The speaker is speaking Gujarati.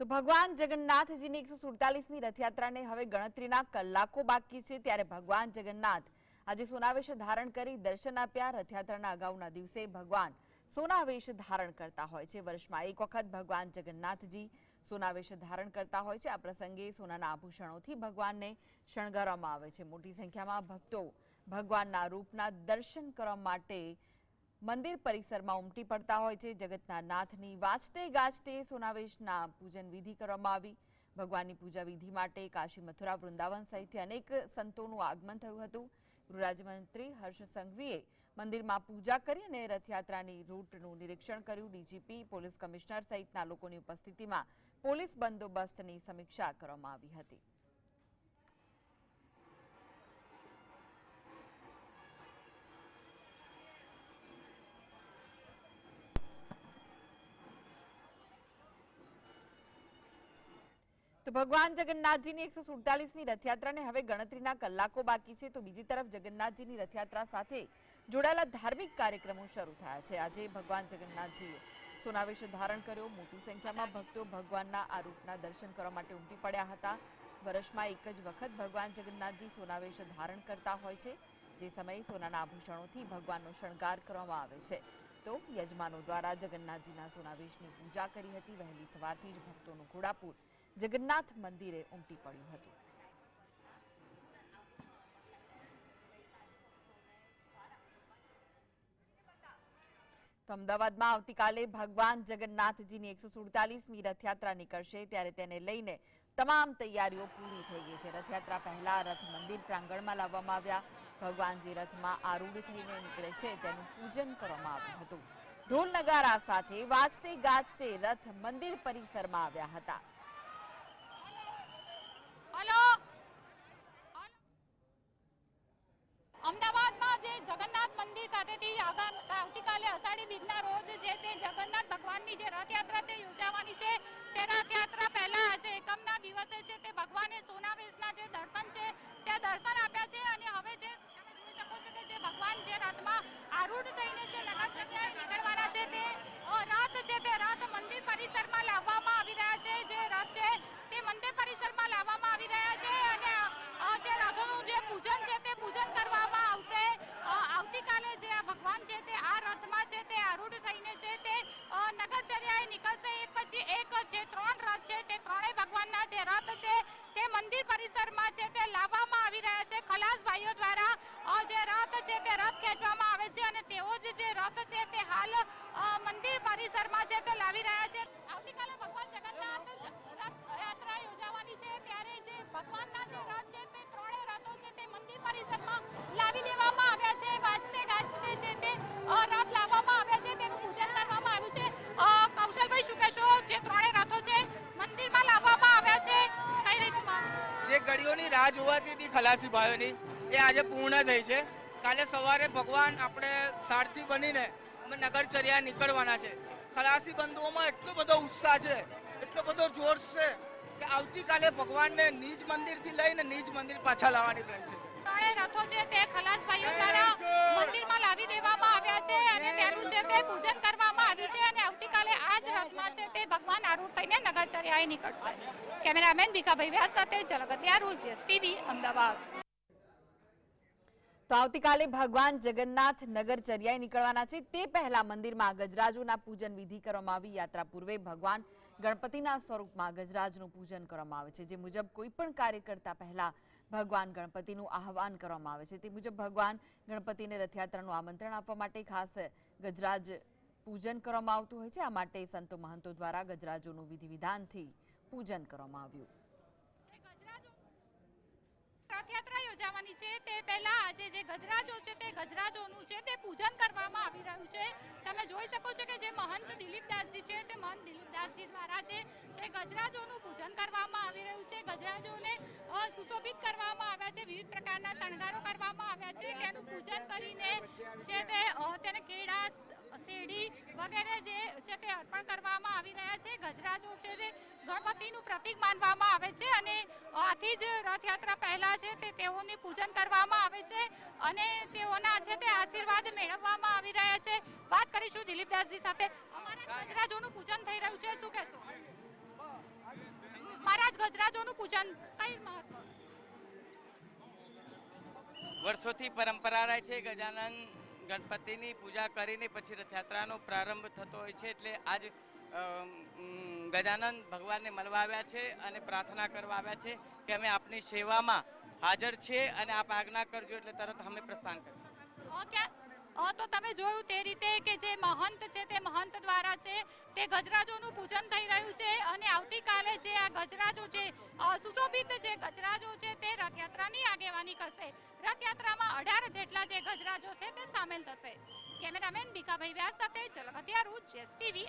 તો ભગવાન જગન્નાથજીની એકસો સુડતાલીસમી રથયાત્રાને હવે ગણતરીના કલાકો બાકી છે, ત્યારે ભગવાન જગન્નાથ આજે સોનાવેશ ધારણ કરી દર્શન આપ્યા. રથયાત્રાના અગાઉના દિવસે ભગવાન સોનાવેશ ધારણ કરતા હોય છે. વર્ષમાં એક વખત ભગવાન જગન્નાથજી સોનાવેશ ધારણ કરતા હોય છે. આ પ્રસંગે સોનાના આભૂષણોથી ભગવાનને શણગારવામાં આવે છે. મોટી સંખ્યામાં ભક્તો ભગવાનના રૂપના દર્શન કરવા માટે મંદિર પરિસરમાં ઉમટી પડતા હોય છે. જગતના નાથની વાંચતે ગાજતે સોનાવેશના પૂજન વિધિ કરવામાં આવી. ભગવાનની પૂજા વિધિ માટે કાશી મથુરા, વૃંદાવન સહિત અનેક સંતોનું આગમન થયું હતું. ગૃહરાજ્યમંત્રી હર્ષ સંઘવીએ મંદિરમાં પૂજા કરી અને રથયાત્રાની રૂટનું નિરીક્ષણ કર્યું. ડીજીપી, પોલીસ કમિશનર સહિતના લોકોની ઉપસ્થિતિમાં પોલીસ બંદોબસ્તની સમીક્ષા કરવામાં આવી હતી. ભગવાન જગન્નાથજીની એકસો સુડતાલીસમી રથયાત્રાને હવે ગણતરીના કલાકો બાકી છે, તો બીજી તરફ જગન્નાથજીની રથયાત્રા સાથે જોડાયેલા ધાર્મિક કાર્યક્રમો શરૂ થયા છે. આજે ભગવાન જગન્નાથજીએ સોનાવેશ ધારણ કર્યો. મોટી સંખ્યામાં ભક્તો ભગવાનના આ રૂપના દર્શન કરવા માટે ઉમટી પડ્યા હતા. વર્ષમાં એક જ વખત ભગવાન જગન્નાથજી સોનાવેશ ધારણ કરતા હોય છે, જે સમયે સોનાના આભૂષણોથી ભગવાનનો શણગાર કરવામાં આવે છે. તો યજમાનો દ્વારા જગન્નાથજીના સોનાવેશની પૂજા કરી હતી. વહેલી સવારથી જ ભક્તોનું ઘોડાપુર જગન્નાથ મંદિરે ઉમટી પડ્યું હતું. તો અમદાવાદમાં આવતીકાલે ભગવાન જગન્નાથજીની એકસો સુડતાલીસમી રથયાત્રા નીકળશે, ત્યારે તેને લઈને તમામ તૈયારીઓ પૂરી થઈ ગઈ છે. રથયાત્રા પહેલા રથ મંદિર પ્રાંગણમાં લાવવામાં આવ્યા. ભગવાનજી રથમાં આરૂઢ થઈને નીકળે છે, તેનું પૂજન કરવામાં આવ્યું હતું. ઢોલ નગારા સાથે વાજતે ગાજતે રથ મંદિર પરિસરમાં આવ્યા હતા. હલો. અમદાવાદમાં જે જગન્નાથ મંદિર ખાતેથી આવતીકાલે અષાઢી બીજના રોજ છે તે જગન્નાથ ભગવાનની જે રથયાત્રા છે યોજાવાની છે તે રથયાત્રા પહેલા આજે એકમના દિવસે છે તે ભગવાને સોનાવેશના જે દર્શન છે તે દર્શન આપ્યા છે અને હવે જે જે ભગવાન જે રથમાં આરૂઢ થઈને જે નગર નીકળવાના તે રથ છે તે રથ મંદિર પરિસરમાં લાવવામાં આવી રહ્યા છે જે રથ છે તે મંદિર પરિસરમાં લાવવામાં આવી રહ્યા છે અને અ, જે રથોનું જે પૂજન છે તે પૂજન કરવામાં આવશે અ, આવતીકાલે જે આ ભગવાન છે તે આ રથમાં છે તે આરૂઢ થઈને છે તે નગરચર્યાએ નીકળશે. એક પછી એક જે ત્રણ રથ છે તે ત્રણેય ભગવાનના જે રથ છે તે મંદિર પરિસરમાં છે તે લાવવામાં આવી રહ્યા છે. ખલાસ ભાઈઓ દ્વારા જે રથ છે તે રથ ખેંચવામાં આવે છે અને તેઓ જ જે રથ છે તે હાલ મંદિર પરિસરમાં છે તે લાવી રહ્યા છે. આવતીકાલે ભગવાન જગન્નાથ રાહ જોવાતી હતી ખલાસી ભાઈઓની. એ આજે પૂર્ણ થઈ છે. કાલે સવારે ભગવાન આપણે સારથી બનીને અમે નગરચર્યા નીકળવાના છે. ખલાસી બંધુઓમાં એટલો બધો ઉત્સાહ છે એટલો બધો જોશ છે કે આવતીકાલે ભગવાનને નિજ મંદિરથી લઈને નિજ મંદિર પાછા લાવવાની પ્લાન છે. રથો છે તે ખલાસ ભાઈઓ દ્વારા મંદિરમાં લાવી દેવામાં આવ્યા છે અને તેનું છે તે પૂજન કરવામાં આવ્યું છે અને આવતીકાલે આ જ રથમાં છે તે ભગવાન આરૂઢ થઈને નગરચર્યાએ નીકળશે. કેમેરામેન ભીખાભાઈ વ્યાસ સાથે જલગતિયા રૂજીએસ ટીવી, અમદાવાદ. તો આવતીકાલે ભગવાન જગન્નાથ નગરચર્યાએ નીકળવાના છે. તે પહેલા મંદિરમાં ગજરાજોના પૂજન વિધિ કરવામાં આવી. યાત્રા પૂર્વે ભગવાન ગણપતિના સ્વરૂપમાં ગજરાજનું પૂજન કરવામાં આવે છે. જે મુજબ કોઈ પણ કાર્ય કરતા પહેલા ભગવાન ગણપતિનું આહવાન કરવામાં આવે છે. તે મુજબ ભગવાન ગણપતિને રથયાત્રાનું આમંત્રણ આપવા માટે ખાસ ગજરાજ પૂજન કરવામાં આવતું હોય છે. આ માટે સંતો મહંતો દ્વારા ગજરાજોનું વિધિ વિધાનથી પૂજન કરવામાં આવ્યું. રથયાત્રા યોજાવાની છે. તે પહેલા આજે જે ગજરાજો છે તે ગજરાજોનું છે તે પૂજન કરવામાં આવી રહ્યું છે. તમે જોઈ શકો છો કે જે મહંત દિલીપદાસજી છે તે મહંત દિલીપદાસજી દ્વારા છે તે ગજરાજોનું પૂજન કરવામાં આવી રહ્યું છે. ગજરાજોને સુશોભિત કરવામાં આવ્યા છે. વિવિધ પ્રકારના શણગારો કરવામાં આવ્યા છે. તેનું પૂજન કરીને જે તે વગેરે જે છે તે અર્પણ કરવામાં આવી રહ્યા છે. ગજરાજો છે તે ગણપતિનું પ્રતીક માનવામાં આવે છે અને આથી જ રથયાત્રા પહેલાં છે તે તેઓની પૂજન કરવામાં આવે છે અને તેઓના છે તે આશીર્વાદ મેળવવામાં આવી રહ્યા છે. વાત કરીશું દિલીપદાસજી સાથે. અમારા ગજરાજોનું પૂજન થઈ રહ્યું છે. શું કહેશો? ગજરાજોનું પૂજન કઈ મહત્વ? વર્ષોથી પરંપરા રહે છે ગજાનન. ગણપતિની પૂજા કરીને પછી રથયાત્રાનો પ્રારંભ થતો હોય છે એટલે આજ ગજાનંદ ભગવાનને મળવા આવ્યા છે અને પ્રાર્થના કરવા આવ્યા છે કે અમે આપની સેવામાં હાજર છે અને આપ આજ્ઞા કરજો એટલે તરત અમે પ્રસ્થાન કરીશું અ, તો તમે જોયું તે રીતે કે જે મહંત છે, તે મહંત દ્વારા છે, તે ગજરાજોનું પૂજન થઈ રહ્યું છે અને આવતીકાલે જે આ ગજરાજો છે સુશોભિત જે ગજરાજો છે, તે રથયાત્રાની આગેવાની કરશે. રથયાત્રામાં અઢાર જેટલા જે ગજરાજો છે, તે સામેલ થશે. કેમેરામેન બીકાભાઈ વ્યાસ સાથે જલગતિયા રૂચ જેએસટીવી.